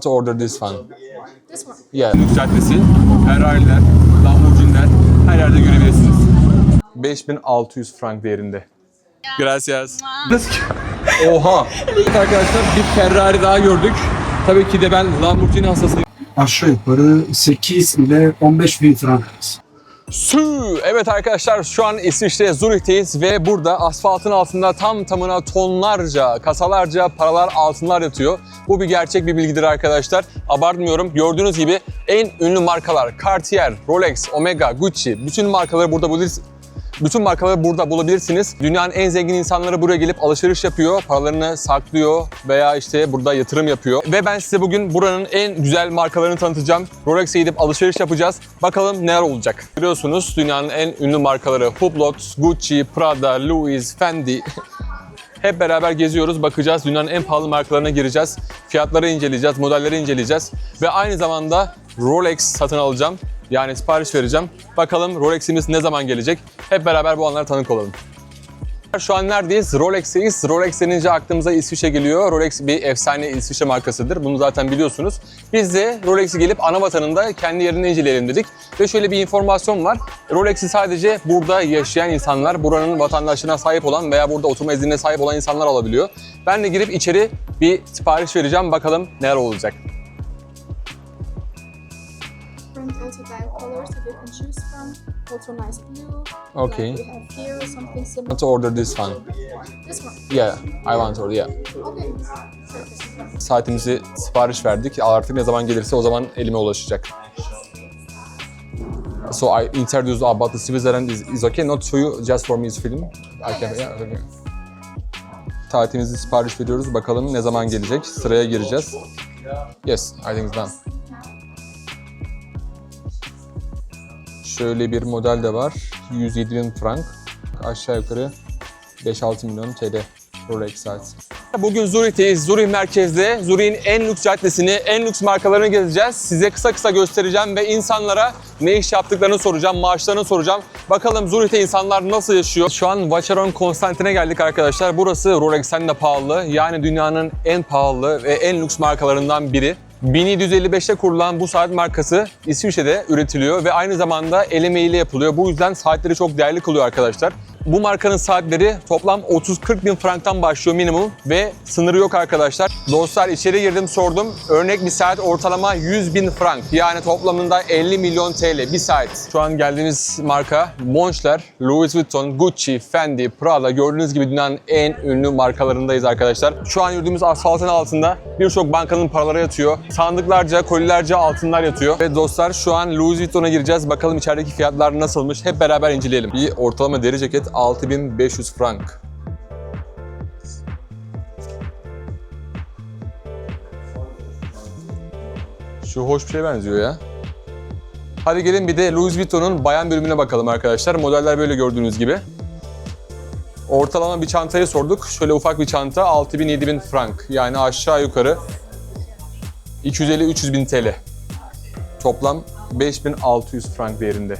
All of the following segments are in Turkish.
to order this one. This one. Yeah. Lüks Caddesi, Ferrari'ler, Lamborghini'ler her yerde görebilirsiniz. 5600 frank değerinde. Gracias. Oha. Evet arkadaşlar bir Ferrari daha gördük. Tabii ki de ben Lamborghini hastasıyım. aşağı yukarı 8 ile 15 bin frank arası. Sü! Evet arkadaşlar şu an İsviçre Zürih'teyiz ve burada asfaltın altında tam tamına tonlarca, kasalarca paralar altınlar yatıyor. Bu bir gerçek bir bilgidir arkadaşlar. Abartmıyorum. Gördüğünüz gibi en ünlü markalar Cartier, Rolex, Omega, Gucci bütün markaları burada bulabilirsiniz. Bütün markaları burada bulabilirsiniz. Dünyanın en zengin insanları buraya gelip alışveriş yapıyor, paralarını saklıyor veya işte burada yatırım yapıyor. Ve ben size bugün buranın en güzel markalarını tanıtacağım. Rolex'e gidip alışveriş yapacağız. Bakalım neler olacak. Biliyorsunuz dünyanın en ünlü markaları Hublot, Gucci, Prada, Louis, Fendi. Hep beraber geziyoruz, bakacağız. Dünyanın en pahalı markalarına gireceğiz. Fiyatları inceleyeceğiz, modelleri inceleyeceğiz. Ve aynı zamanda Rolex satın alacağım. Yani sipariş vereceğim. Bakalım Rolex'imiz ne zaman gelecek? Hep beraber bu anlara tanık olalım. Şu an neredeyiz? Rolex'teyiz. Rolex denince aklımıza İsviçre geliyor. Rolex bir efsane İsviçre markasıdır. Bunu zaten biliyorsunuz. Biz de Rolex'i gelip ana vatanında kendi yerini inceleyelim dedik. Ve şöyle bir informasyon var. Rolex'i sadece burada yaşayan insanlar, buranın vatandaşlığına sahip olan veya burada oturma iznine sahip olan insanlar alabiliyor. Ben de girip içeri bir sipariş vereceğim. Bakalım neler olacak. Also nice blue. Okay. Like we have here something similar. To order this one? This one. Yeah, I want to order, yeah. Okay. Perfect. Saatimizi sipariş verdik. Artık ne zaman gelirse o zaman elime ulaşacak. So I introduced about the Switzerland is, is okay, not for you, just for me is film. I can, yeah, okay. Saatimizi sipariş veriyoruz. Bakalım ne zaman gelecek. Sıraya gireceğiz. Yes, I think it's done. Şöyle bir model de var. 107 bin frank. Aşağı yukarı 5-6 milyon TL Rolex saat. Bugün Zürih'teyiz. Zürih merkezde. Zürih'in en lüks caddesini, en lüks markalarını gezeceğiz. Size kısa kısa göstereceğim ve insanlara ne iş yaptıklarını soracağım, maaşlarını soracağım. Bakalım Zürih'te insanlar nasıl yaşıyor? Şu an Vacheron Konstantin'e geldik arkadaşlar. Burası Rolex'ten de pahalı. Yani dünyanın en pahalı ve en lüks markalarından biri. 1755'te kurulan bu saat markası İsviçre'de üretiliyor ve aynı zamanda el emeğiyle yapılıyor. Bu yüzden saatleri çok değerli kılıyor arkadaşlar. Bu markanın saatleri toplam 30-40 bin franktan başlıyor minimum ve sınırı yok arkadaşlar. Dostlar içeri girdim sordum. Örnek bir saat ortalama 100 bin frank. Yani toplamında 50 milyon TL bir saat. Şu an geldiğimiz marka Monchler, Louis Vuitton, Gucci, Fendi, Prada gördüğünüz gibi dünyanın en ünlü markalarındayız arkadaşlar. Şu an yürüdüğümüz asfaltın altında birçok bankanın paraları yatıyor. Sandıklarca, kolilerce altınlar yatıyor. Ve dostlar şu an Louis Vuitton'a gireceğiz. Bakalım içerideki fiyatlar nasılmış. Hep beraber inceleyelim. Bir ortalama deri ceket 6500 frank. Şu hoş bir şeye benziyor ya. Hadi gelin bir de Louis Vuitton'un bayan bölümüne bakalım arkadaşlar. Modeller böyle gördüğünüz gibi. Ortalama bir çantayı sorduk. Şöyle ufak bir çanta 6000-7000 frank. Yani aşağı yukarı 250-300 bin TL. Toplam 5600 frank değerinde.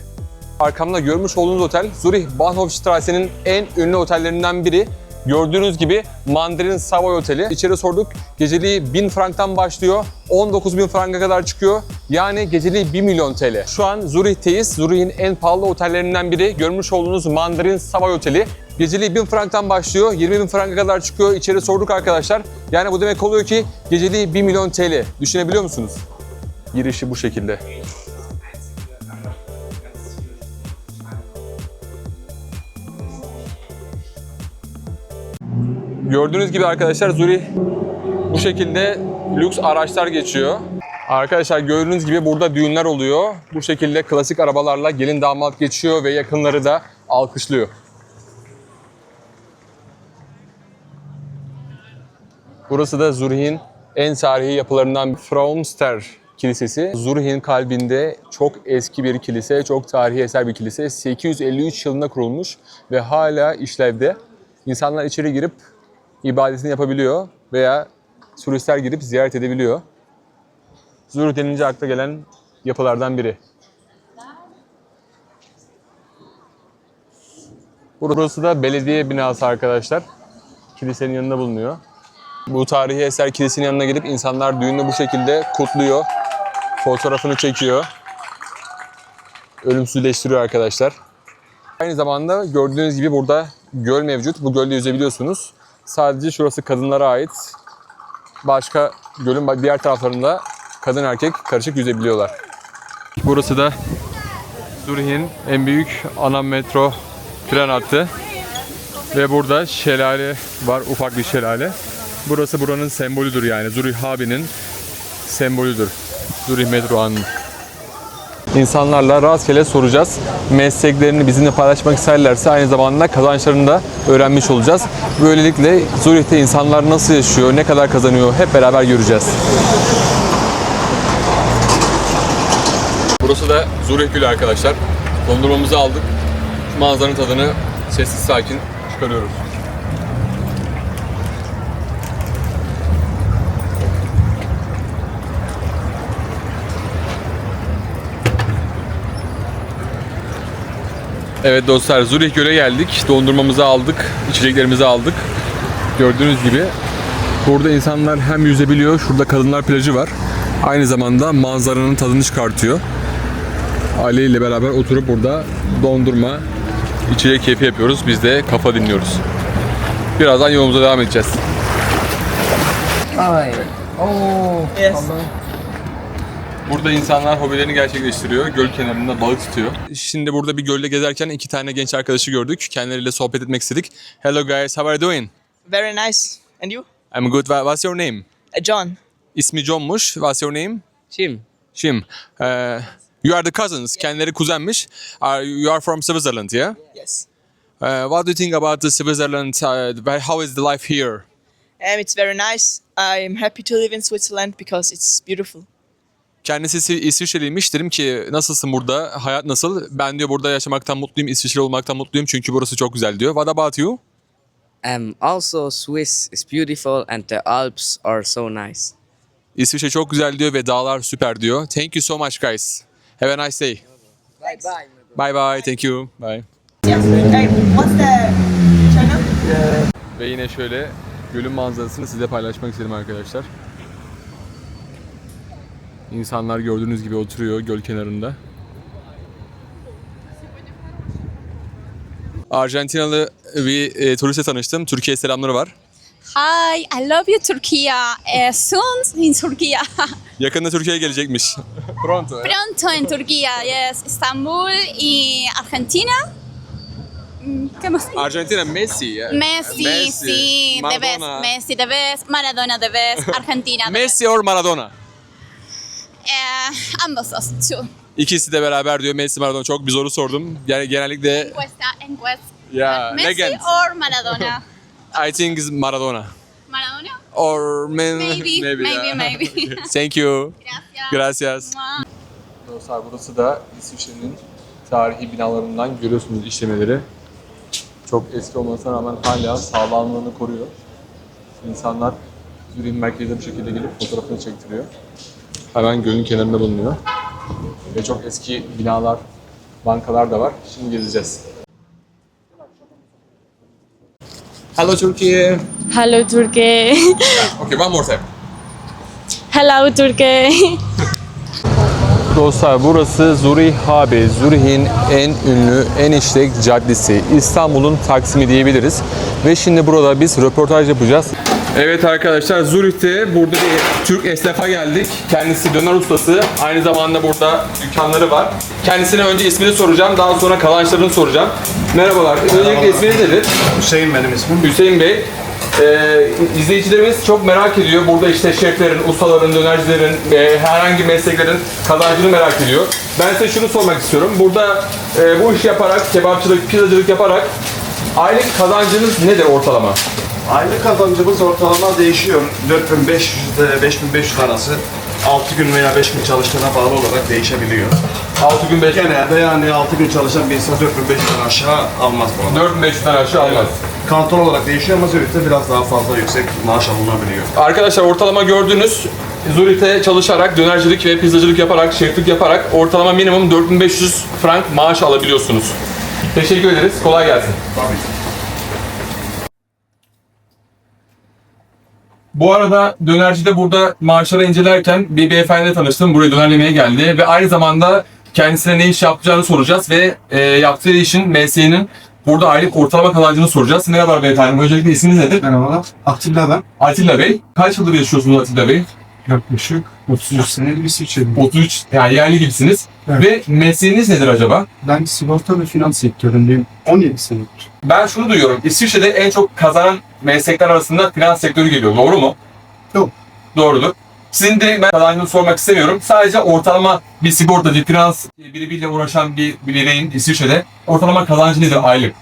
Arkamda görmüş olduğunuz otel Zürih Bahnhofstrasse'nin en ünlü otellerinden biri. Gördüğünüz gibi Mandarin Savoy Oteli. İçeri sorduk. Geceliği 1000 franktan başlıyor. 19 bin franka kadar çıkıyor. Yani geceliği 1 milyon TL. Şu an Zürih'teyiz. Zürih'in en pahalı otellerinden biri. Görmüş olduğunuz Mandarin Savoy Oteli. Geceliği 1000 franktan başlıyor. 20 bin franka kadar çıkıyor. İçeri sorduk arkadaşlar. Yani bu demek oluyor ki geceliği 1 milyon TL. Düşünebiliyor musunuz? Girişi bu şekilde. Gördüğünüz gibi arkadaşlar Zürih bu şekilde lüks araçlar geçiyor. Arkadaşlar gördüğünüz gibi burada düğünler oluyor. Bu şekilde klasik arabalarla gelin damat geçiyor ve yakınları da alkışlıyor. Burası da Zürih'in en tarihi yapılarından Frauenster Kilisesi. Zürih'in kalbinde çok eski bir kilise, çok tarihi eser bir kilise. 853 yılında kurulmuş ve hala işlevde. İnsanlar içeri girip ibadetini yapabiliyor veya turistler girip ziyaret edebiliyor. Zürih denince akla gelen yapılardan biri. Burası da belediye binası arkadaşlar. Kilisenin yanında bulunuyor. Bu tarihi eser kilisinin yanına gidip insanlar düğünü bu şekilde kutluyor. Fotoğrafını çekiyor. Ölümsüzleştiriyor arkadaşlar. Aynı zamanda gördüğünüz gibi burada göl mevcut. Bu gölde yüzebiliyorsunuz. Sadece şurası kadınlara ait. Başka gölün diğer taraflarında kadın erkek karışık yüzebiliyorlar. Burası da Zürih'in en büyük ana metro tren hattı. Ve burada şelale var, ufak bir şelale. Burası buranın sembolüdür yani. Zürih Habi'nin sembolüdür. Zürih metro ağının. İnsanlarla rastgele soracağız. Mesleklerini bizimle paylaşmak isterlerse aynı zamanda kazançlarını da öğrenmiş olacağız. Böylelikle Zürih'te insanlar nasıl yaşıyor, ne kadar kazanıyor hep beraber göreceğiz. Burası da Zürih Gölü arkadaşlar. Dondurmamızı aldık. Şu manzaranın tadını sessiz sakin çıkarıyoruz. Evet dostlar Zürih Göl'e geldik. Dondurmamızı aldık, içeceklerimizi aldık. Gördüğünüz gibi burada insanlar hem yüzebiliyor, şurada kadınlar plajı var. Aynı zamanda manzaranın tadını çıkartıyor. Aile ile beraber oturup burada dondurma, içecek keyfi yapıyoruz. Biz de kafa dinliyoruz. Birazdan yolumuza devam edeceğiz. Burada insanlar hobilerini gerçekleştiriyor. Göl kenarında balık tutuyor. Şimdi burada bir gölde gezerken iki tane genç arkadaşı gördük. Kendileriyle sohbet etmek istedik. Hello guys, how are you doing? Very nice. And you? I'm good. Wha- What's your name? Uh, John. İsmi John'muş. What's your name? Tim. Shim. Uh, you are the cousins. Kendileri kuzenmiş. Are, you are from Switzerland, yeah? Yes. Uh, what do you think about the Switzerland? Uh, how is the life here? Um, it's very nice. I'm happy to live in Switzerland because it's beautiful. Kendisi İsvi- İsviçreliymiş. Dedim ki nasılsın burada? Hayat nasıl? Ben diyor burada yaşamaktan mutluyum. İsviçre olmaktan mutluyum çünkü burası çok güzel diyor. What about you? Um, also, Swiss is beautiful and the Alps are so nice. İsviçre çok güzel diyor ve dağlar süper diyor. Thank you so much guys. Have a nice day. Bye bye. Bye bye. Thank you. Bye. what's the channel? Ve yine şöyle gölün manzarasını size paylaşmak istedim arkadaşlar. İnsanlar gördüğünüz gibi oturuyor göl kenarında. Arjantinalı bir e, turistle tanıştım. Türkiye selamları var. Hi, I love you, Turkey. Uh, soon in Turkey. Yakında Türkiye'ye gelecekmiş. Pronto. Pronto en Turquía, yes. Istanbul y Argentina. Mm, ¿Qué más? Arjantina Messi. ya. Messi, sí, the best. Maradona. Messi, the best. Maradona, the best. Argentina, the best. Messi or Maradona. Eh, dos, two. İkisi de beraber diyor Messi Maradona. Çok bir soru sordum. Yani genellikle Encuesta, encuesta. ya Messi legend. or Maradona? I think is Maradona. Maradona? Or men- Maybe, maybe, ya. maybe. Thank you. Gracias. Gracias. Mua. Dostlar burası da İsviçre'nin tarihi binalarından görüyorsunuz işlemeleri. Çok eski olmasına rağmen hala sağlamlığını koruyor. İnsanlar Zürih'in merkezine bu şekilde gelip fotoğrafını çektiriyor. Hemen gölün kenarında bulunuyor. Ve çok eski binalar, bankalar da var. Şimdi gezeceğiz. Hello Turkey. Hello Turkey. Okay, one more time. Hello Turkey. Dostlar burası Zürih Habe, Zürih'in en ünlü, en işlek caddesi. İstanbul'un Taksim'i diyebiliriz. Ve şimdi burada biz röportaj yapacağız. Evet arkadaşlar Zürih'te burada bir Türk esnafa geldik. Kendisi döner ustası. Aynı zamanda burada dükkanları var. Kendisine önce ismini soracağım. Daha sonra kazançlarını soracağım. Merhabalar. Öncelikle isminiz nedir? Hüseyin benim ismim. Hüseyin Bey. Ee, izleyicilerimiz çok merak ediyor. Burada işte şeflerin, ustaların, dönercilerin, e, herhangi mesleklerin kazancını merak ediyor. Ben size şunu sormak istiyorum. Burada e, bu işi yaparak, kebapçılık, pizzacılık yaparak aylık kazancınız nedir ortalama? Aylık kazancımız ortalama değişiyor. 4500 ile 5500 arası 6 gün veya 5 gün çalıştığına bağlı olarak değişebiliyor. 6 gün 5 gün. Genelde yani 6 gün çalışan bir insan 4500'den aşağı almaz bu arada. 4500'den aşağı almaz. Kanton olarak değişiyor ama Zürih'te biraz daha fazla yüksek maaş alınabiliyor. Arkadaşlar ortalama gördüğünüz Zürih'te çalışarak, dönercilik ve pizzacılık yaparak, şeflik yaparak ortalama minimum 4500 frank maaş alabiliyorsunuz. Teşekkür ederiz. Kolay gelsin. Bu arada dönercide burada maaşları incelerken bir beyefendiyle tanıştım. Buraya döner yemeye geldi ve aynı zamanda kendisine ne iş yapacağını soracağız ve e, yaptığı işin, mesleğinin burada aylık ortalama kazancını soracağız. Merhaba beyefendi. Öncelikle isminiz nedir? Merhabalar. Atilla ben. Atilla Bey. Kaç yıldır yaşıyorsunuz Atilla Bey? Yaklaşık 33 senedir İsviçre'deyim. 33. Yani yerli gibisiniz. Evet. Ve mesleğiniz nedir acaba? Ben sigorta ve finans sektöründeyim. 17 senedir. Ben şunu duyuyorum. İsviçre'de en çok kazanan meslekler arasında finans sektörü geliyor. Doğru mu? Doğru. Doğrudur. Sizin de ben kazancını sormak istemiyorum. Sadece ortalama bir sigortacı, finans biriyle uğraşan bir bireyin İsviçre'de ortalama kazancı nedir aylık?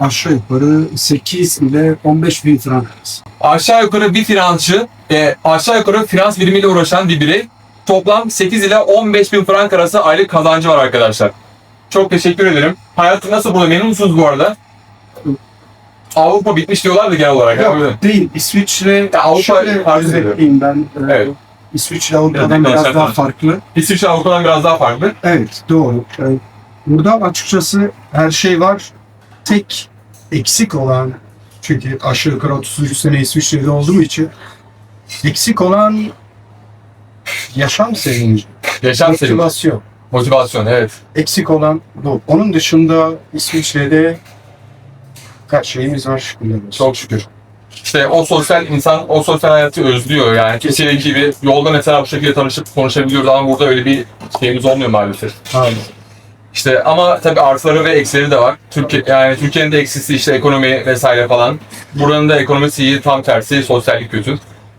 Aşağı yukarı 8 ile 15 bin frank arası. Aşağı yukarı bir finansçı, e, aşağı yukarı finans birimiyle uğraşan bir birey toplam 8 ile 15 bin frank arası aylık kazancı var arkadaşlar. Çok teşekkür ederim. Hayatı nasıl burada? Memnun musunuz bu arada? Avrupa bitmiş diyorlar da genel olarak. Yok Öyle. değil. İsviçre Ya Avrupa şöyle arz ben. Ee, Evet. İsviçre Avrupa'dan Biraz biraz, daha farklı. İsviçre Avrupa'dan biraz daha farklı. Evet doğru. Ee, Burada açıkçası her şey var. Tek eksik olan çünkü aşağı yukarı 33 sene İsviçre'de olduğum için eksik olan yaşam sevinci, Yaşam sevinci. motivasyon. Motivasyon evet. Eksik olan bu. Onun dışında İsviçre'de kaç şeyimiz var şükürler olsun. Çok şükür. İşte o sosyal insan o sosyal hayatı özlüyor yani. Kesinlikle gibi yolda mesela bu şekilde tanışıp konuşabiliyoruz ama burada öyle bir şeyimiz olmuyor maalesef. Aynen. İşte ama tabii artıları ve eksileri de var. Türkiye yani Türkiye'nin de eksisi işte ekonomi vesaire falan. Buranın da ekonomisi iyi, tam tersi sosyallik kötü.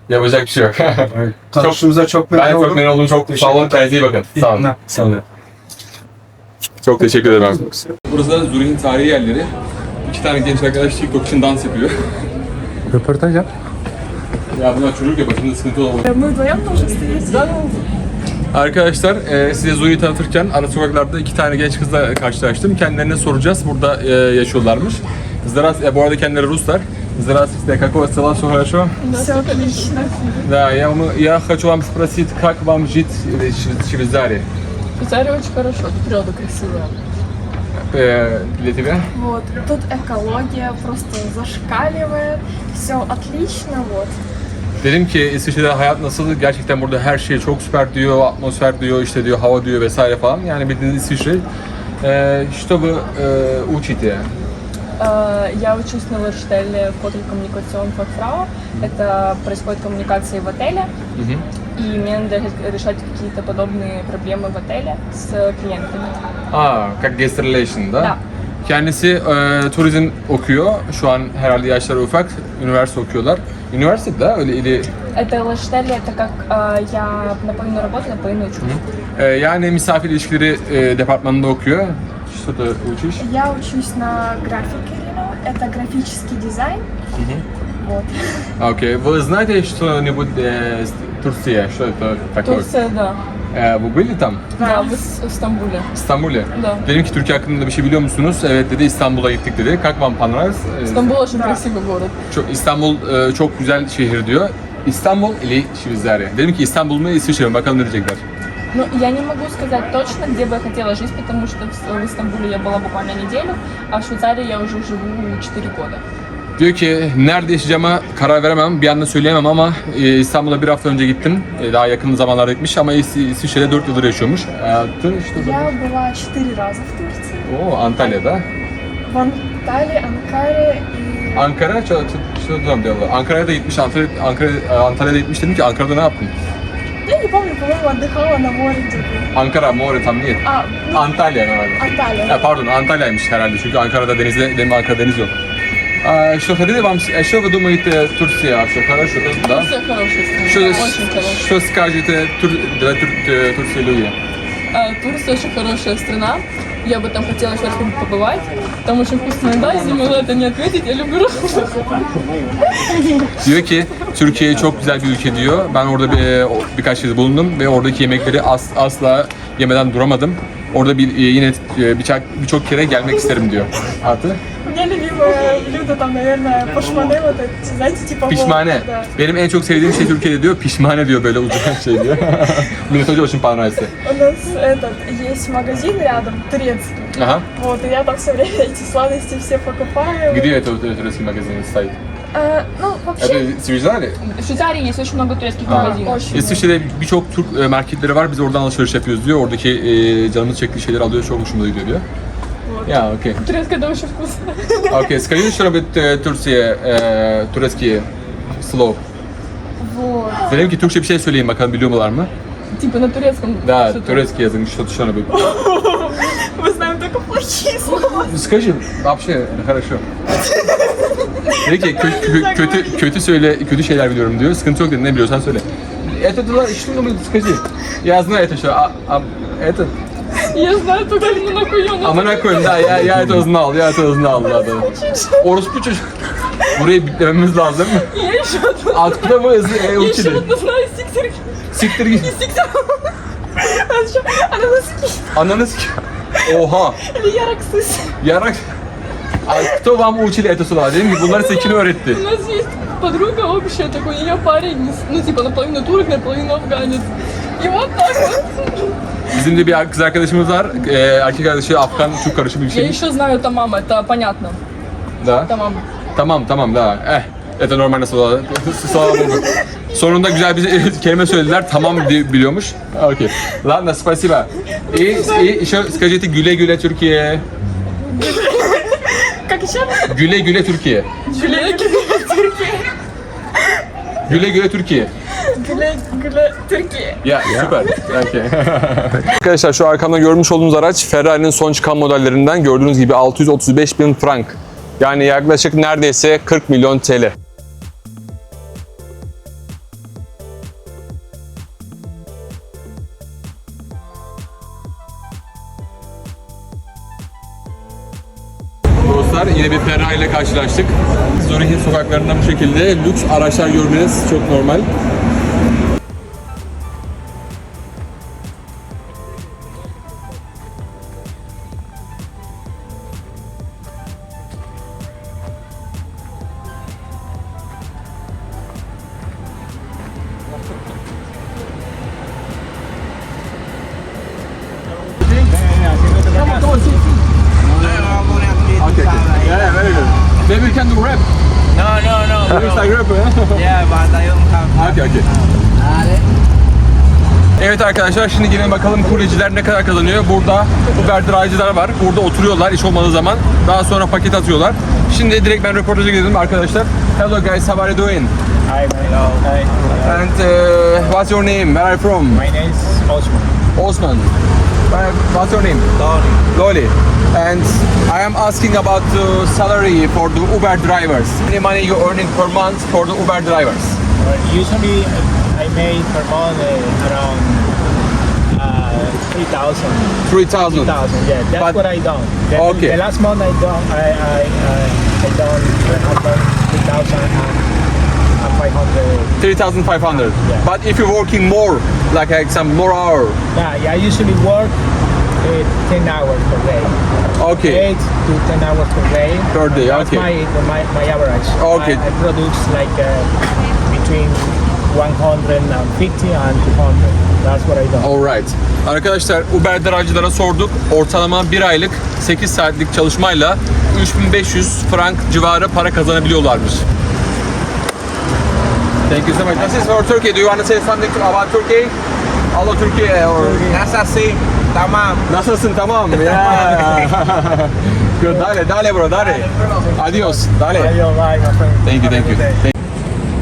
Yapacak bir şey yok. Tanıştığımıza çok ben memnun çok oldum. memnun oldum. Çok sağ olun. Kendinize iyi bakın. Sağ olun. Sağ olun. Çok teşekkür ederim. Burası da Zürih'in tarihi yerleri. İki tane genç arkadaş TikTok için dans yapıyor. Röportaj yap. Ya bunlar çocuk ya başında sıkıntı olur. Мы вдвоем тоже стоим. Arkadaşlar e, size Zuri'yi tanıtırken ara sokaklarda iki tane genç kızla karşılaştım. Kendilerine soracağız. Burada e, yaşıyorlarmış. Здравствуйте, e, bu arada kendileri Ruslar. Здравствуйте, как у вас дела, все хорошо? Все отлично. Да, я, мы- я хочу вам спросить, как вам жить э, в Швейцарии? Швейцария очень хорошо, тут природа красивая. Э, для тебя? Вот. Тут экология просто зашкаливает. Все отлично, вот. Dedim ki İsviçre'de hayat nasıl? Gerçekten burada her şey çok süper diyor, atmosfer diyor, işte diyor, hava diyor vesaire falan. Yani bildiğiniz İsviçre. Э, что вы э, учите? А, Я учусь на Лорштеле в коммуникацион факфрау. Это происходит коммуникации в отеле. Мгм. И мне надо ре- решать какие-то подобные проблемы в отеле с клиентами. Aa, как guest relation da. Da. Kendisi e, turizm okuyor. Şu an herhalde yaşları ufak. Üniversite okuyorlar. Üniversite de öyle ili Это Лорштеле, это как а, я наполовину работаю, наполовину учусь. e, yani misafir ilişkileri e, departmanında okuyor. Что ты учишь? Я учусь на графике Рино. Это графический дизайн. Вот. Окей. Вы знаете что-нибудь э, с Турции? Что это такое? Турция, да. Э, вы были там? Да, в Ис- в Стамбуле. İstanbul'e. Да. Dedim ki Türkiye hakkında bir şey biliyor musunuz? Evet dedi İstanbul'a gittik dedi. Как вам понравилось? Ee, Стамбул очень красивый город. Çok, İstanbul e, çok güzel şehir diyor. İstanbul или Şveyzarya. Dedim ki İstanbul mu İsviçre mi? Bakalım ne diyecekler. Ну, я не могу сказать точно, где бы я хотела жить, потому что в в Стамбуле я была буквально неделю, а в Швейцарии я уже живу 4 года. Diyor ki nerede yaşayacağıma karar veremem, bir anda söyleyemem ama e, İstanbul'a bir hafta önce gittim. E, daha yakın zamanlarda gitmiş ama İs- İsviçre'de 4 yıldır yaşıyormuş. Hayatı işte Я была четыре раза в Турции. O Antalya'da. В Анталии, Анкаре и... Ankara, çok çok çok diyorlar. Ankara'ya da gitmiş, Antalya, Ankara, Antalya'da gitmiş. Dedim ki Ankara'da ne yaptın? Я не помню, по-моему, отдыхала на море где-то. Ankara, More tam niyet. А, ну, Antalya herhalde. Анталия. Ya pardon Antalya'ymış herhalde çünkü Ankara'da denizde, benim Ankara deniz yok. А, что хотели вам, а что вы думаете Турция? Все хорошо, да? Турция хорошая страна, Что, очень хорошая. что скажете тур, для тур, э, Турции люди? А, Турция очень хорошая страна. Я бы там хотела еще раз побывать. Там очень вкусная еда, я не могла это не ответить. Я люблю Diyor ki Türkiye çok güzel bir ülke diyor. Ben orada bir, birkaç kez bulundum ve oradaki yemekleri as, asla yemeden duramadım. Orada bir yine birçok birçok kere gelmek isterim diyor. Artı У меня любимое блюдо там, наверное, пашмане, вот это, знаете, типа... pişmane. волк, да. Benim en çok sevdiğim şey Türkiye'de diyor pişmane diyor böyle uzun şey diyor. Мне тоже очень понравится. У нас этот, есть магазин рядом, турецкий. Ага. Вот, и я там все время эти сладости все покупаю. Где это вот этот турецкий магазин стоит? Э, ну, вообще, Evet, Sivriceler В Швейцарии есть очень много турецких А. магазинов. очень. İsviçre'de birçok Türk e, marketleri var. Biz oradan alışveriş yapıyoruz diyor. Oradaki e, canımız çektiği şeyleri alıyor. Çok hoşumuza gidiyor diyor. Ya okey. Турецкая это очень вкусно. Окей, скажи что-нибудь э, Türkçe, e, Turecki слов. Вот. Dedim ki Türkçe bir şey söyleyin bakalım biliyorlar mı? Типа на турецком. Да, что-то. турецкий язык, что-то что-нибудь. Мы знаем только плохие слова. Скажи, вообще, хорошо. Dedi ki kö- kö- kötü kötü söyle kötü şeyler biliyorum diyor. Sıkıntı yok dedi. Ne biliyorsan söyle. Это было что нибудь скажи. Я знаю это что. А, а, это Я знаю только на куёну. amına koyayım da ya ya это знал, ya это знал da. da. Orospu çocuk. Burayı bitlememiz lazım. Я еще одну. Откуда вы из- e, Я еще учили? одну знаю сиктор. Siktir git. Сиктор. А ещё Она носки. Ananı sik- Oha. Или яроксыс. Yarak. А кто вам учили это слова? Dedim ki bunları size kim öğretti? У нас есть подруга общая такой, ее парень, ну типа наполовину турок, наполовину афганец. И вот так вот. Bizim de bir kız arkadaşımız var. Ee, erkek arkadaşı Afgan, Türk karışımı bir Я şey. еще знаю тамам, это понятно. Da. Тамам. Tamam tamam da. Eh. Это нормально слова. Слава Богу. Sonunda güzel bir kelime söylediler. Tamam di- biliyormuş. Okey. Ладно, спасибо. И, и еще скажите güle güle Türkiye. Как еще? Güle güle Türkiye. Гюля, Güle güle Türkiye. гюля, Türkiye. Ya süper. Okay. Arkadaşlar şu arkamda görmüş olduğunuz araç Ferrari'nin son çıkan modellerinden gördüğünüz gibi 635 bin frank. Yani yaklaşık neredeyse 40 milyon TL. dostlar. Yine bir Ferrari ile karşılaştık. Zürih'in sokaklarında bu şekilde lüks araçlar görmeniz çok normal. Arkadaşlar şimdi gelin bakalım kuryeciler ne kadar kazanıyor. Burada Uber driver'cılar var. Burada oturuyorlar iş olmadığı zaman. Daha sonra paket atıyorlar. Şimdi direkt ben röportaja gidelim arkadaşlar. Hello guys, how are you doing? Hi, hello. Hi. And uh, what's your name? Where are you from? My name is Osman. Osman. What's your name? Tony. Loli. And I am asking about the salary for the Uber drivers. How many money you earning per month for the Uber drivers? Uh, usually, I make per month uh, around 3,000. 3000. 3,000, yeah. That's But- what I done. The, Okay. The last month I done, I, I, I, I done, I done 3,000 and 500. 3500. Yeah. But if you're working more, like, like some more hour, Yeah, yeah, I usually work uh, 10 hours per day. okay. 8 to 10 hours per day. Per day, That's okay. my, my, my average. Okay. I, I produce like uh, between 150 and 200. That's what I do. Alright. Arkadaşlar Uber driver'cılara sorduk. Ortalama bir aylık 8 saatlik çalışmayla 3500 frank civarı para kazanabiliyorlarmış. Thank you so much. This is for Turkey. Do you want to say something about Turkey? Hello Turkey or Nasılsın? Tamam. Nasılsın? Tamam. Yeah. Good. Dale, dale bro, dale. Adios. Dale. Thank you, Have a thank you.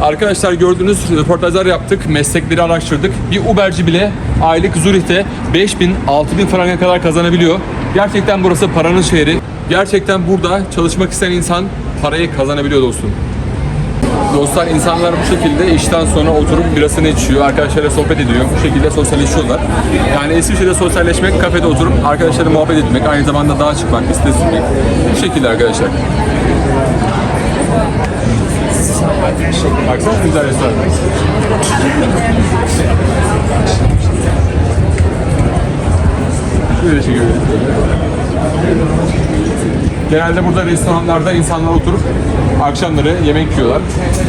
Arkadaşlar gördüğünüz röportajlar yaptık, meslekleri araştırdık. Bir Uberci bile aylık Zürih'te 5000 6000 franka kadar kazanabiliyor. Gerçekten burası paranın şehri. Gerçekten burada çalışmak isteyen insan parayı kazanabiliyor dostum. Dostlar insanlar bu şekilde işten sonra oturup birasını içiyor, arkadaşlarıyla sohbet ediyor. Bu şekilde sosyalleşiyorlar. Yani İsviçre'de sosyalleşmek, kafede oturup arkadaşlarla muhabbet etmek, aynı zamanda dağa çıkmak, bisiklet sürmek. Bu şekilde arkadaşlar. Baksana güzel restoran. Böyle teşekkür ederim. Genelde burada restoranlarda insanlar oturup akşamları yemek yiyorlar.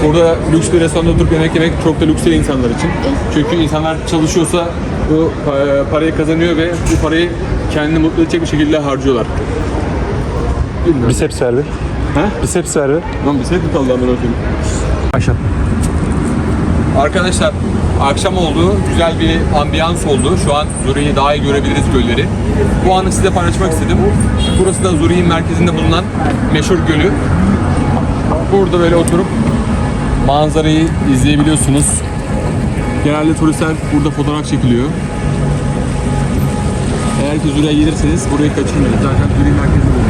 Burada lüks bir restoranda oturup yemek yemek çok da lüks değil insanlar için. Çünkü insanlar çalışıyorsa bu e, parayı kazanıyor ve bu parayı kendini mutlu edecek bir şekilde harcıyorlar. Bilmiyorum. Biceps ver bir. He? Biceps ağrı. Lan bir şey mi kaldı amına koyayım? Aşağı. Arkadaşlar akşam oldu. Güzel bir ambiyans oldu. Şu an Zürih'i daha iyi görebiliriz gölleri. Bu anı size paylaşmak istedim. Burası da Zürih'in merkezinde bulunan meşhur gölü. Burada böyle oturup manzarayı izleyebiliyorsunuz. Genelde turistler burada fotoğraf çekiliyor. Eğer ki Zürih'e gelirseniz burayı kaçırmayın. Zaten Zürih merkezi bu.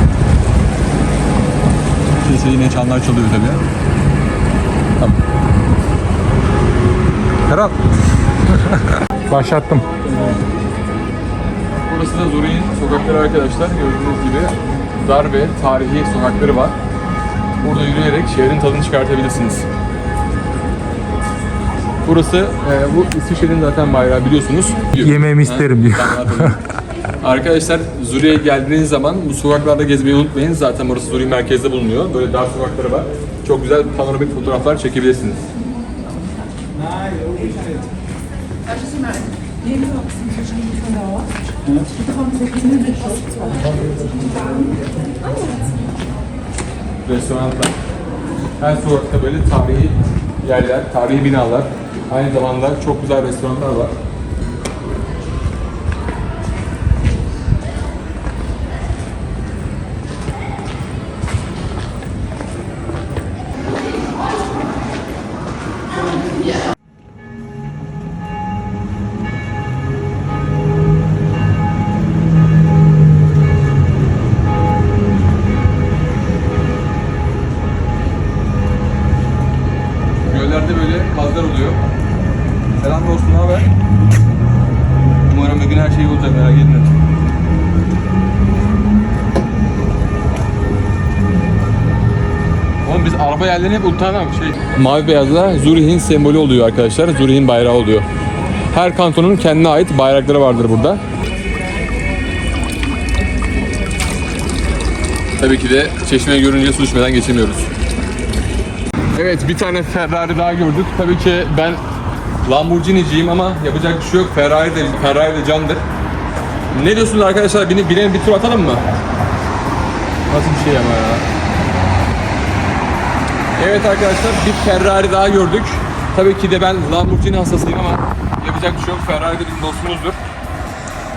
Sesi yine çanlar çalıyor tabii. Tamam. Ferhat. Başlattım. Burası da Zürih'in sokakları arkadaşlar. Gördüğünüz gibi dar ve tarihi sokakları var. Burada yürüyerek şehrin tadını çıkartabilirsiniz. Burası e, bu İsviçre'nin zaten bayrağı biliyorsunuz. Yemeğimi isterim diyor. Arkadaşlar Zürih'e geldiğiniz zaman bu sokaklarda gezmeyi unutmayın. Zaten burası Zürih merkezde bulunuyor. Böyle dar sokakları var. Çok güzel panoramik fotoğraflar çekebilirsiniz. restoranlar. Her sokakta böyle tarihi yerler, tarihi binalar. Aynı zamanda çok güzel restoranlar var. Göllerde böyle kazlar oluyor. Selam dostum, ne? Umarım bugün her şey olacak, merak etme. Oğlum biz araba yerlerini hep unutamam şey. Mavi beyazla Zürih'in sembolü oluyor arkadaşlar. Zürih'in bayrağı oluyor. Her kantonun kendine ait bayrakları vardır burada. Tabii ki de çeşmeyi görünce su içmeden geçemiyoruz. Evet bir tane Ferrari daha gördük. Tabii ki ben Lamborghini'ciyim ama yapacak bir şey yok. Ferrari de, Ferrari de candır. Ne diyorsunuz arkadaşlar? Bine, bine bir tur atalım mı? Nasıl bir şey ama ya? Evet arkadaşlar bir Ferrari daha gördük. Tabii ki de ben Lamborghini hastasıyım ama yapacak bir şey yok. Ferrari de bizim dostumuzdur.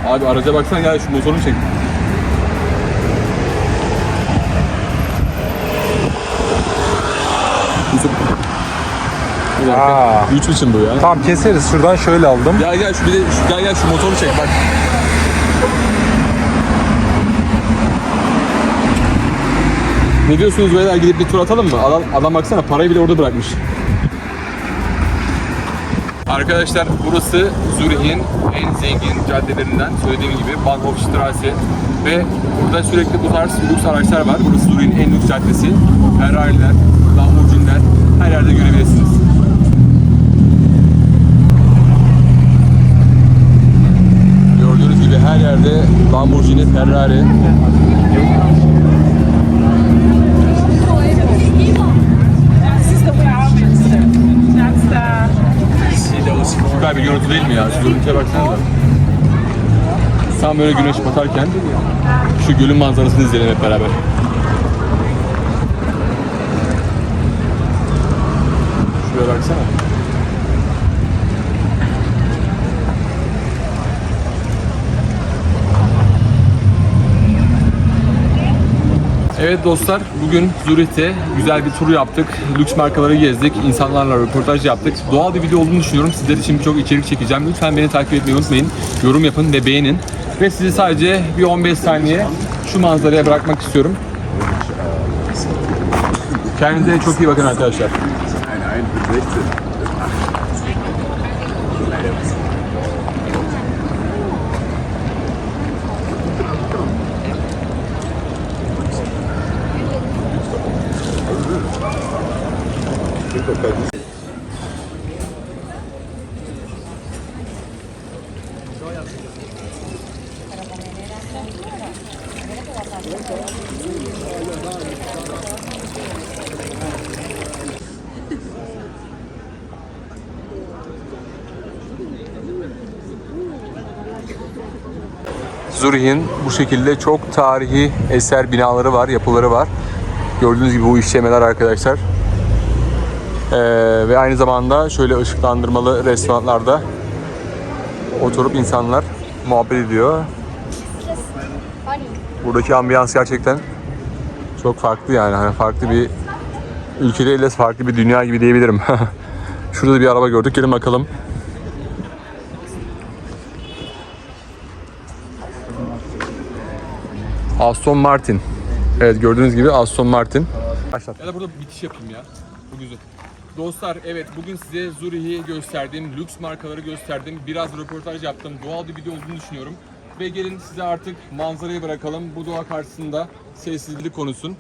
Abi araca baksana gel şu motorunu çek. Yusuf. Bir dakika. Aa. Üç biçim bu ya. Tamam keseriz. Şuradan şöyle aldım. Gel gel şu bir de şu, gel gel şu motoru çek bak. Ne diyorsunuz beyler gidip bir tur atalım mı? Adam, adam baksana parayı bile orada bırakmış. Arkadaşlar burası Zürih'in en zengin caddelerinden söylediğim gibi Bahnhofstrasse ve burada sürekli bu tarz lüks araçlar var. Burası Zürih'in en lüks caddesi. Ferrari'ler, Lamborghini'ler her yerde görebilirsiniz. Gördüğünüz gibi her yerde Lamborghini, Ferrari. Süper bir görüntü değil mi ya? Şu görüntüye baksanıza. Tam böyle güneş batarken şu gölün manzarasını izleyelim hep beraber. Şuraya baksana. Evet dostlar, bugün Zürih'te güzel bir tur yaptık. Lüks markaları gezdik, insanlarla röportaj yaptık. Doğal bir video olduğunu düşünüyorum. Sizler için birçok içerik çekeceğim. Lütfen beni takip etmeyi unutmayın. Yorum yapın ve beğenin. Ve sizi sadece bir 15 saniye şu manzaraya bırakmak istiyorum. Kendinize çok iyi bakın arkadaşlar. Nein, ich bin 16. Ich bin 8. Ich bin. Zürih'in bu şekilde çok tarihi eser binaları var, yapıları var. Gördüğünüz gibi bu işlemeler arkadaşlar. Ee, ve aynı zamanda şöyle ışıklandırmalı restoranlarda oturup insanlar muhabbet ediyor. Buradaki ambiyans gerçekten çok farklı yani. Hani farklı bir ülke değil de farklı bir dünya gibi diyebilirim. Şurada bir araba gördük. Gelin bakalım. Aston Martin. Evet gördüğünüz gibi Aston Martin. Başlat. Ya da burada bitiş yapayım ya. Bu güzel. Dostlar evet bugün size Zürih'i gösterdim, lüks markaları gösterdim, biraz röportaj yaptım, doğal bir video olduğunu düşünüyorum. Ve gelin size artık manzarayı bırakalım. Bu doğa karşısında sessizlik konuşsun.